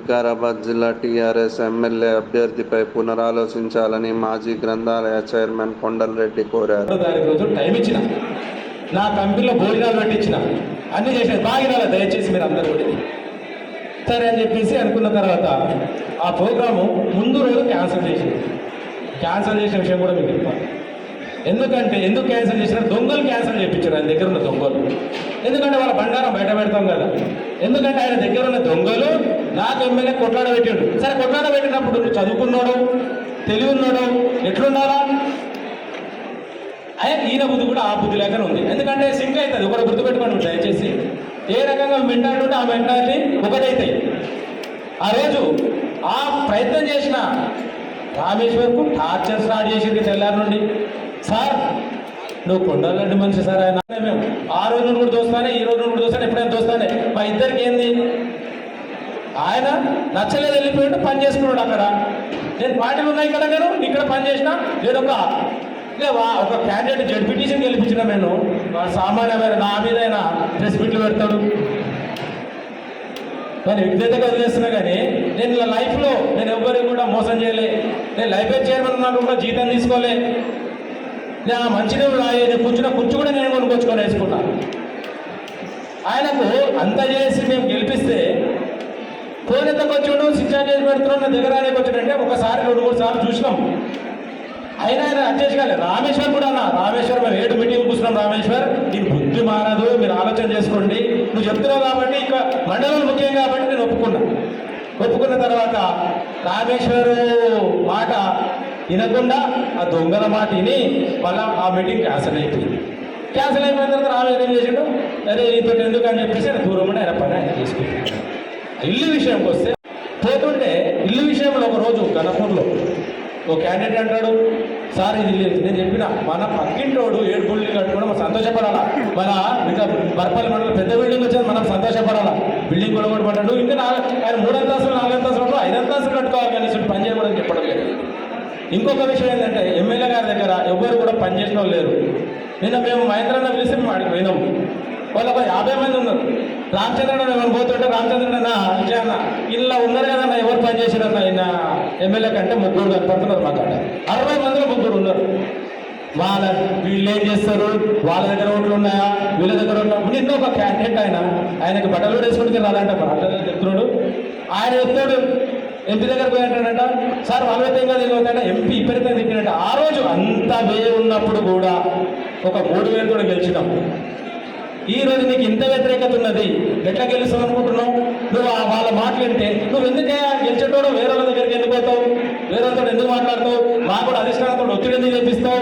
వికారాబాద్ జిల్లా TRS MLA అభ్యర్థిపై పునరాలోచించాలని మాజీ గ్రంథాలయ చైర్మన్ కొండలరెడ్డి కోరారు. రోజు టైం ఇచ్చిన. నా కంపెనీలో భోజనాలు పెట్టించిన. అన్ని చేసిన. బాగా దయచేసి మీరు అందరూ కూడా. సరే అని చెప్పేసి అనుకున్న తర్వాత ఆ ప్రోగ్రాము ముందు రోజు క్యాన్సిల్ చేసింది. క్యాన్సిల్ చేసిన విషయం కూడా మీకు చెప్పాలి. ఎందుకంటే ఎందుకు క్యాన్సిల్ చేసినా దొంగలు క్యాన్సిల్ చేయించారు ఆయన దగ్గర ఉన్న దొంగలు. ఎందుకంటే వాళ్ళ బండారం బయట పెడతాం కదా. ఎందుకంటే ఆయన దగ్గర ఉన్న దొంగలు నాకు ఎమ్మెల్యే కొట్లాడ పెట్టాడు సరే కొట్లాడ పెట్టినప్పుడు నువ్వు చదువుకున్నాడు తెలివి ఉన్నాడు ఎట్లున్నారా? అయ్యా ఈయన బుద్ధి కూడా ఆ బుద్ధి లేకనే ఉంది. ఎందుకంటే సింక్ అవుతుంది ఒకటి గుర్తుపెట్టుకోండి దయచేసి. ఏ రకంగా మెంటాలిటీ ఉంటే ఆ మెంటాలిటీ ఒకటైతాయి. ఆ రోజు ఆ ప్రయత్నం చేసిన రామేశ్వర్కు టార్చర్ స్టార్ట్ చేసింది తెల్లారి నుండి. సార్ నువ్వు కొండలండి మనిషి సార్ ఆయన. మేము ఆ రోజు నుండి కూడా దోస్తానే ఈ రోజు నుండి కూడా దోస్తానే ఎప్పుడైనా దోస్తానే. మా ఇద్దరికి ఏంది? ఆయన నచ్చలేదు వెళ్ళిపోయాడు పని చేసుకున్నాడు అక్కడ. నేను పార్టీలు ఉన్నాయి కదా నేను ఇక్కడ పని చేసిన నేను ఒక ఒక క్యాండిడేట్ జడ్పీటీసీని గెలిపించిన నేను. వాడు సామాన్యమైన నా మీద ప్రెస్ మీట్లు పెడతాడు. నేను విజ్ఞతగా వదిలేస్తున్నా కానీ నేను ఇలా లైఫ్లో నేను ఎవ్వరికి కూడా మోసం చేయలే. నేను లైఫ్ చైర్మన్ నాకు కూడా జీతం తీసుకోలే. నేను ఆ మంచినీళ్ళు నేను కూర్చున్న కూర్చు కూడా నేను కొనుక్కొచ్చుకొని వేసుకున్నా. ఆయనకు అంత చేసి మేము గెలిపిస్తే ఫోన్ ఎంతకు శిక్షణ శిక్షా చేసి పెడుతున్నాడు నా వచ్చాడంటే ఒకసారి రెండు మూడు సార్లు చూసినాం. అయినా ఆయన అడ్జస్ట్ కాలేదు రామేశ్వర్ కూడా అన్న. రామేశ్వర్ మేము ఏడు మీటింగ్ కూర్చున్నాం రామేశ్వర్. నీకు బుద్ధి మారదు మీరు ఆలోచన చేసుకోండి. నువ్వు చెప్తున్నావు కాబట్టి ఇక మండలం ముఖ్యం కాబట్టి నేను ఒప్పుకున్నా. ఒప్పుకున్న తర్వాత రామేశ్వర్ మాట వినకుండా ఆ దొంగల మాట విని మళ్ళా ఆ మీటింగ్ క్యాన్సిల్ అయిపోయింది. క్యాన్సిల్ అయిపోయిన తర్వాత రామేశ్వర్ ఏం చేసాడు? అరే ఇంత ఎందుకు అని చెప్పేసి ఆయన దూరం ఉండి ఆయన పని ఆయన చేసుకుంటాడు ఇల్లు విషయంకి వస్తే పోతుంటే ఇల్లు విషయంలో ఒక రోజు ఓ క్యాండిడేట్ అంటాడు సార్ ఇది లేదు. నేను చెప్పిన మన పక్కింటోడు ఏడు బిల్డింగ్ కట్టుకోవడం మనం సంతోషపడాలా? మన ఇంకా బర్పల్లి మండలం పెద్ద బిల్డింగ్ వచ్చేది మనం సంతోషపడాలా? బిల్డింగ్ కూడా కూడా పడ్డాడు. ఇంకా నాలుగు ఆయన మూడంతస్తులు నాలుగంతస్తులు నాలుగు కట్టుకోవాలి కానీ ఇసలు పని చేయకూడదని చెప్పడం లేదు. ఇంకొక విషయం ఏంటంటే ఎమ్మెల్యే గారి దగ్గర ఎవరు కూడా పని చేసిన వాళ్ళు లేరు. నిన్న మేము మహేంద్రన్న పిలిస్తే మేము అడిగి పోయినాము. వాళ్ళు ఒక యాభై మంది ఉన్నారు. రామచంద్రుడు ఎవరు పోతుంటే రామచంద్రన్న విజయన్న ఇలా ఉన్నారు కదన్న ఎవరు పని ఆయన ఎమ్మెల్యే కంటే ముగ్గురు కనపడుతున్నారు మాకు అక్కడ అరవై మందిలో ముగ్గురు ఉన్నారు. వాళ్ళ వీళ్ళు ఏం చేస్తారు? వాళ్ళ దగ్గర ఓట్లు ఉన్నాయా? వీళ్ళ దగ్గర ఉన్నా నిన్న ఒక క్యాండిడేట్ ఆయన ఆయనకి బట్టలు కూడా వేసుకుంటే రాదంట మరి చెప్తున్నాడు. ఆయన చెప్తాడు ఎంపీ దగ్గర పోయినట్టంట సార్ వాళ్ళ వ్యక్తంగా ఎంపీ ఇప్పటికే తిప్పినట్ట ఆ రోజు అంత వే ఉన్నప్పుడు కూడా ఒక మూడు వేలు కూడా గెలిచినాం. ఈ రోజు నీకు ఇంత వ్యతిరేకత ఉన్నది. ఎట్లా గెలుస్తావు అనుకుంటున్నావు? నువ్వు ఆ వాళ్ళ మాటలు వింటే నువ్వు ఎందుకే గెలిచేటోడు వేరే వాళ్ళ దగ్గరికి ఎందుకు పోతావు? వేరే వాళ్ళతో ఎందుకు మాట్లాడతావు? మా కూడా అధిష్టానంతో ఒత్తిడి ఎందుకు తెప్పిస్తావు?